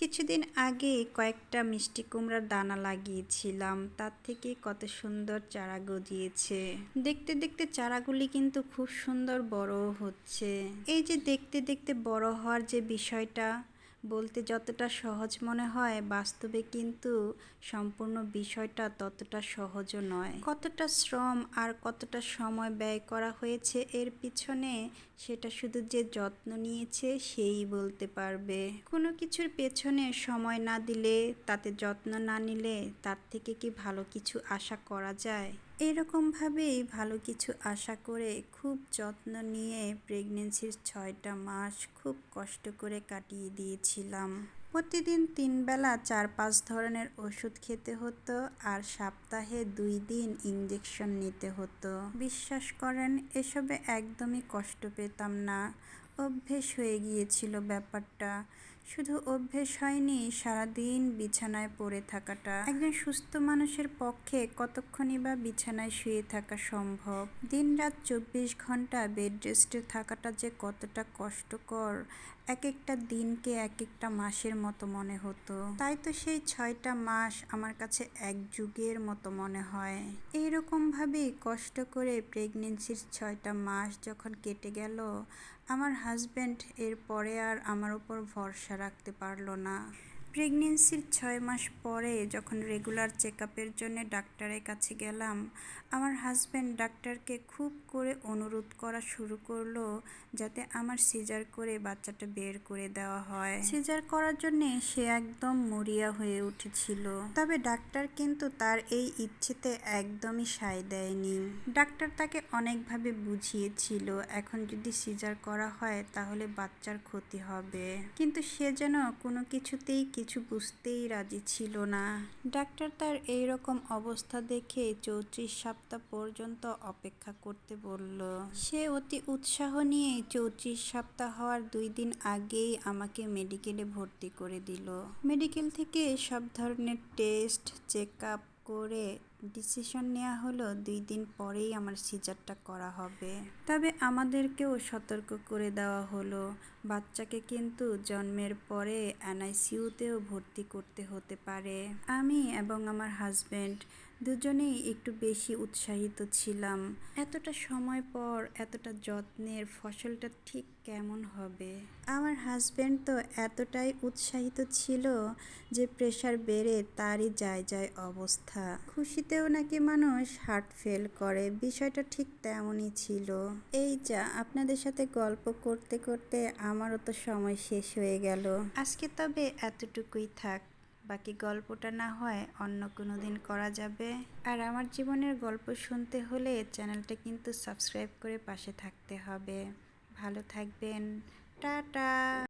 কিছুদিন আগে কয়েকটা মিষ্টি কুমড়ার দানা লাগিয়েছিলাম। তার থেকে কত সুন্দর চারা গজিয়েছে। দেখতে দেখতে চারাগুলি কিন্তু খুব সুন্দর বড় হচ্ছে। এই যে দেখতে দেখতে বড় হওয়ার যে বিষয়টা বলতে যতটা সহজ মনে হয়, বাস্তবে কিন্তু সম্পূর্ণ বিষয়টা ততটা সহজও নয়। কতটা শ্রম আর কতটা সময় ব্যয় করা হয়েছে এর পিছনে সেটা শুধু যে যত্ন নিয়েছে সেই বলতে পারবে। কোনো কিছুর পেছনে সময় না দিলে, তাতে যত্ন না নিলে তার থেকে কি ভালো কিছু আশা করা যায়? এরকমভাবেই ভালো কিছু আশা করে খুব যত্ন নিয়ে প্রেগনেন্সির ছয়টা মাস খুব কষ্ট করে কাটিয়ে দিয়েছিলাম। প্রতিদিন তিন বেলা চার পাঁচ ধরনের ওষুধ খেতে হতো আর সপ্তাহে দুই দিন ইঞ্জেকশন নিতে হতো। বিশ্বাস করেন, এসবে একদমই কষ্ট পেতাম না। অভ্যেস হয়ে গিয়েছিল ব্যাপারটা। শুধু অভ্যেস হয়নি, সারাদিন বিছানায় পড়ে থাকাটা। একজন সুস্থ মানুষের পক্ষে কতক্ষণই বা বিছানায় শুয়ে থাকা সম্ভব? দিন রাত চব্বিশ ঘণ্টা বেড রেস্টে থাকাটা যে কতটা কষ্টকর। এক একটা দিনকে এক একটা মাসের মতো মনে হতো। তাই তো সেই ছয়টা মাস আমার কাছে এক যুগের মতো মনে হয়। এইরকমভাবেই কষ্ট করে প্রেগনেন্সির ছয়টা মাস যখন কেটে গেল আমার হাজব্যান্ড এর পরে আর আমার উপর ভরসা রাখতে পারল না। প্রেগনেন্সির ছয় মাস পরে যখন রেগুলার চেক আপের জন্য ডাক্তারের কাছে গেলাম, আমার হাজব্যান্ড ডাক্তারকে খুব করে অনুরোধ করা শুরু করল যাতে আমার সিজার করে বাচ্চাটা বের করে দেওয়া হয়। সিজার করার জন্য সে একদম মরিয়া হয়ে উঠেছিল। তবে ডাক্তার কিন্তু তার এই ইচ্ছেতে একদমই সায় দেয়নি। ডাক্তার তাকে অনেকভাবে বুঝিয়েছিল, এখন যদি সিজার করা হয় তাহলে বাচ্চার ক্ষতি হবে। কিন্তু সে যেন কোনো কিছুতেই কিছু বুঝতেই রাজি ছিল না। ডাক্তার তার এই রকম অবস্থা দেখে চৌত্রিশ সপ্তাহ পর্যন্ত অপেক্ষা করতে বলল, সে অতি উৎসাহ নিয়ে চৌত্রিশ সপ্তাহ হওয়ার দুই দিন আগেই আমাকে মেডিকেলে ভর্তি করে দিল। মেডিকেল থেকে সব ধরনের টেস্ট, চেক আপ করে ডিসিশন নেওয়া হলো, দুই দিন পরেই আমার সিজারটা করা হবে। তবে আমাদেরকেও সতর্ক করে দেওয়া হলো। বাচ্চাকে কিন্তু জন্মের পরে এনআইসিউতেও ভর্তি করতে হতে পারে। আমি এবং আমার হাজব্যান্ড দুজনেই একটু বেশি উৎসাহিত ছিলাম। এতটা সময় পর, এতটা যত্নের ফসলটা ঠিক কেমন হবে? আমার হাজব্যান্ড তো এতটাই উৎসাহিত ছিল যে প্রেশার বেড়ে তারই যায় যায় অবস্থা। খুশিতেও নাকি মানুষ হার্ট ফেল করে, বিষয়টা ঠিক তেমনই ছিল। এই যা, আপনাদের সাথে গল্প করতে করতে আমারও তো সময় শেষ হয়ে গেল। আজকে তবে এতটুকুই থাক, বাকি গল্পটা না হয় অন্য কোনো দিন করা যাবে। আর আমার জীবনের গল্প শুনতে হলে চ্যানেলটা কিন্তু সাবস্ক্রাইব করে পাশে থাকতে হবে। ভালো থাকবেন, টাটা!